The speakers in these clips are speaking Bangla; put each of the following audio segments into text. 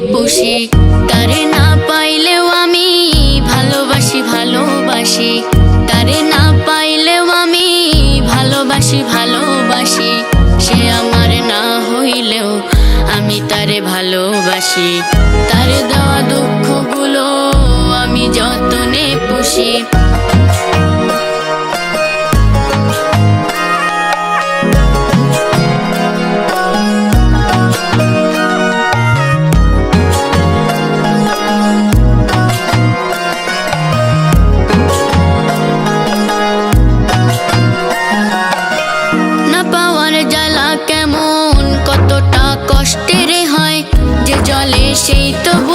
পুষি তারে না পাইলেও আমি ভালোবাসি ভালোবাসি। তারে না পাইলেও আমি ভালোবাসি ভালোবাসি। সে আমার না হইলেও আমি তারে ভালোবাসি। তারে দেওয়া দুঃখগুলো আমি যতনে পুষি। して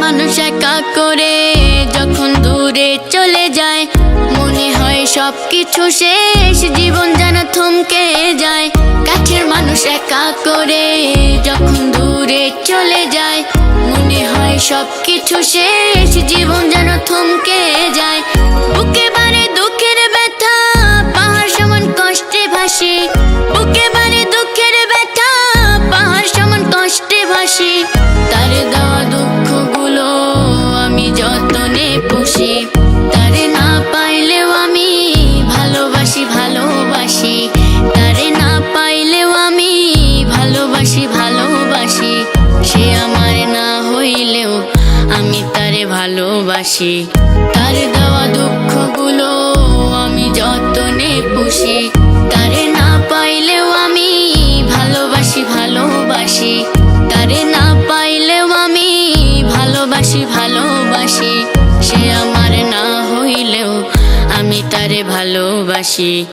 মানুষ একা করে যখন দূরে চলে যায়, মনে হয় সব কিছু শেষ, জীবন যেন থমকে যায়। কাছের মানুষ একা করে যখন দূরে চলে যায়, মনে হয় সব কিছু শেষ, জীবন যেন থমকে ভালোবাসি। তার দেওয়া দুঃখগুলো আমি যতনে পুষি। তারে না পাইলেও আমি ভালোবাসি ভালোবাসি। তারে না পাইলেও আমি ভালোবাসি ভালোবাসি। সে আমার না হইলেও আমি তারে ভালোবাসি।